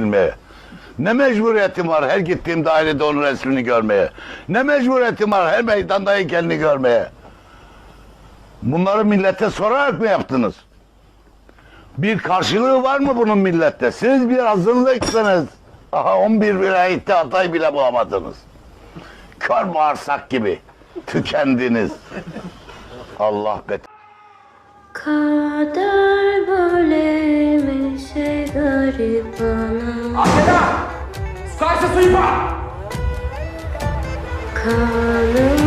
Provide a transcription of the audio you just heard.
bilmeye? Ne mecburiyetim var her gittiğim dairede onun resmini görmeye? Ne mecburiyetim var her meydanda heykelini görmeye? Bunları millete sorarak mı yaptınız? Bir karşılığı var mı bunun millette? Siz bir azınlık ekseniz. Aha 11 vilayette aday bile bulamadınız. Kör bağırsak gibi tükendiniz. Allah bet. Kader garip bana Atena! Stai suiva! Kanım